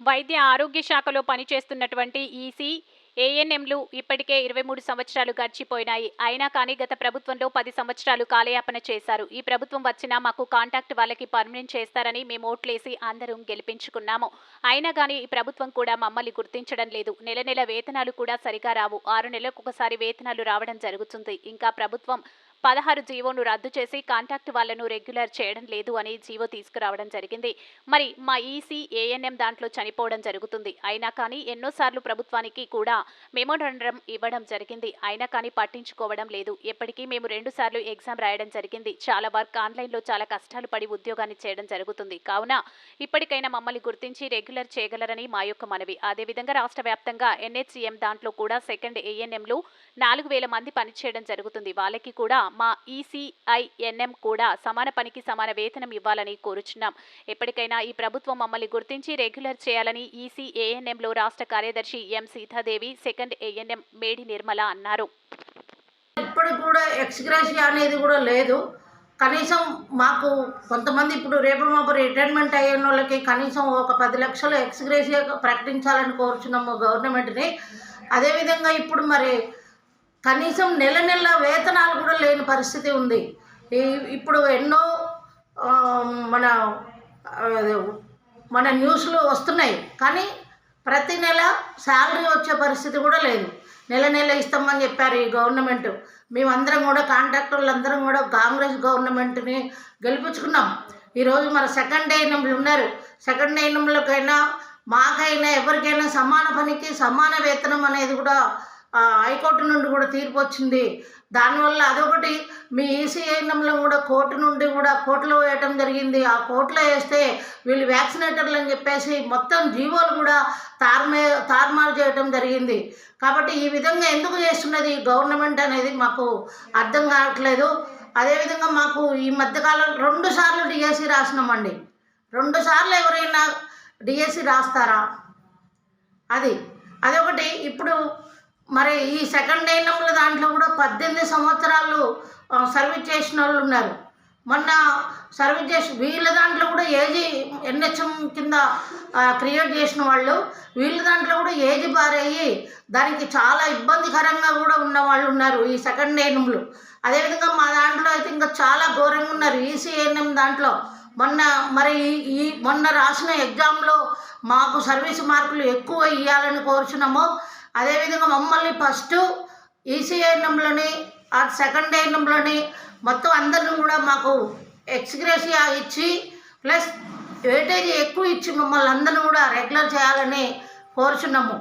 వైద్య ఆరోగ్య శాఖలో పనిచేస్తున్నటువంటి ఈసీ ఏఎన్ఎంలు ఇప్పటికే ఇరవై మూడు సంవత్సరాలు గడిచిపోయినాయి. అయినా కానీ గత ప్రభుత్వంలో పది సంవత్సరాలు కాలయాపన చేశారు. ఈ ప్రభుత్వం వచ్చినా మాకు కాంటాక్ట్ వాళ్ళకి పర్మనెంట్ చేస్తారని మేము ఓట్లేసి అందరం గెలిపించుకున్నాము. అయినా కానీ ఈ ప్రభుత్వం కూడా మమ్మల్ని గుర్తించడం లేదు. నెల నెల వేతనాలు కూడా సరిగా రావు. ఆరు నెలలకు ఒకసారి వేతనాలు రావడం జరుగుతుంది. ఇంకా ప్రభుత్వం పదహారు జీవోను రద్దు చేసి కాంటాక్ట్ వాళ్ళను రెగ్యులర్ చేయడం లేదు అని జీవో తీసుకురావడం జరిగింది. మరి మా ఈసీ ఏఎన్ఎం దాంట్లో చనిపోవడం జరుగుతుంది. అయినా కానీ ఎన్నోసార్లు ప్రభుత్వానికి కూడా మెమోరండం ఇవ్వడం జరిగింది. అయినా కానీ పట్టించుకోవడం లేదు. ఎప్పటికీ మేము రెండు సార్లు ఎగ్జామ్ రాయడం జరిగింది. చాలా వర్క్ ఆన్లైన్లో చాలా కష్టాలు పడి ఉద్యోగాన్ని చేయడం జరుగుతుంది. కావున ఇప్పటికైనా మమ్మల్ని గుర్తించి రెగ్యులర్ చేయగలరని మా యొక్క మనవి. అదేవిధంగా రాష్ట్ర వ్యాప్తంగా ఎన్హెచ్సిఎం దాంట్లో కూడా సెకండ్ ఏఎన్ఎంలు నాలుగు వేల మంది పనిచేయడం జరుగుతుంది. వాళ్ళకి కూడా మా ఈసీఐఎన్ఎం కూడా సమాన పనికి సమాన వేతనం ఇవ్వాలని కోరుచున్నాం. ఎప్పటికైనా ఈ ప్రభుత్వం మమ్మల్ని గుర్తించి రెగ్యులర్ చేయాలని ఈసీఏఎన్ఎంలో రాష్ట్ర కార్యదర్శి ఎం సీతాదేవి సెకండ్ ఏఎన్ఎం మేడి నిర్మల అన్నారు. ఇప్పుడు కూడా ఎక్స్గ్రేషియా అనేది కూడా లేదు. కనీసం మాకు కొంతమంది ఇప్పుడు రేపు మాపు రిటైర్మెంట్ అయిన వాళ్ళకి కనీసం ఒక పది లక్షలు ఎక్స్గ్రేషియా ప్రకటించాలని కోరుచున్నాము గవర్నమెంట్ని. అదేవిధంగా ఇప్పుడు మరి కనీసం నెల నెల వేతనాలు కూడా లేని పరిస్థితి ఉంది. ఈ- ఇప్పుడు ఎన్నో మన మన న్యూస్లు వస్తున్నాయి. కానీ ప్రతి నెల శాలరీ వచ్చే పరిస్థితి కూడా లేదు. నెల నెల ఇస్తామని చెప్పారు ఈ గవర్నమెంట్. మేమందరం కూడా కాంట్రాక్టర్లు అందరం కూడా కాంగ్రెస్ గవర్నమెంట్ని గెలిపించుకున్నాం. ఈరోజు మన సెకండ్ అయినములు ఉన్నారు. సెకండ్ అయినములకైనా మాకైనా ఎవరికైనా సమాన పనికి సమాన వేతనం అనేది కూడా హైకోర్టు నుండి కూడా తీర్పు వచ్చింది. దానివల్ల అదొకటి మీ ఈసీఐఎంలో కూడా కోర్టు నుండి కూడా కోర్టులో వేయటం జరిగింది. ఆ కోర్టులో వేస్తే వీళ్ళు వ్యాక్సినేటర్లు అని చెప్పేసి మొత్తం జీవోలు కూడా తారుమే తారుమారు చేయటం జరిగింది. కాబట్టి ఈ విధంగా ఎందుకు చేస్తున్నది గవర్నమెంట్ అనేది మాకు అర్థం కావట్లేదు. అదేవిధంగా మాకు ఈ మధ్యకాలం రెండు సార్లు డిఎస్సి రాసినామండి. రెండు సార్లు ఎవరైనా డిఎస్సి రాస్తారా? అది అదొకటి. ఇప్పుడు మరి ఈ సెకండ్ అయినముల దాంట్లో కూడా పద్దెనిమిది సంవత్సరాలు సర్వీస్ చేసిన వాళ్ళు ఉన్నారు. మొన్న సర్వీస్ చేసి వీళ్ళ దాంట్లో కూడా ఏజీ ఎన్హెచ్ఎం కింద క్రియేట్ చేసిన వాళ్ళు వీళ్ళ దాంట్లో కూడా ఏజ్ బారయ్యి దానికి చాలా ఇబ్బందికరంగా కూడా ఉన్న వాళ్ళు ఉన్నారు ఈ సెకండ్ ఎన్ఎంలు అదేవిధంగా మా దాంట్లో అయితే ఇంకా చాలా ఘోరంగా ఉన్నారు ఈసీఎన్ఎం దాంట్లో. మొన్న మరి ఈ- ఈ మొన్న రాసిన ఎగ్జామ్లో మాకు సర్వీస్ మార్కులు ఎక్కువ ఇవ్వాలని కోరుచున్నాము. అదేవిధంగా మమ్మల్ని ఫస్ట్ ఈసీఐఎన్ఎంలోని ఆ సెకండ్ ఐఎన్ఎంలోని మొత్తం అందరిని కూడా మాకు ఎక్స్గ్రేషియా ఇచ్చి ప్లస్ వెయిటేజ్ ఎక్కువ ఇచ్చి మమ్మల్ని అందరిని కూడా రెగ్యులర్ చేయాలని కోరుచున్నాము.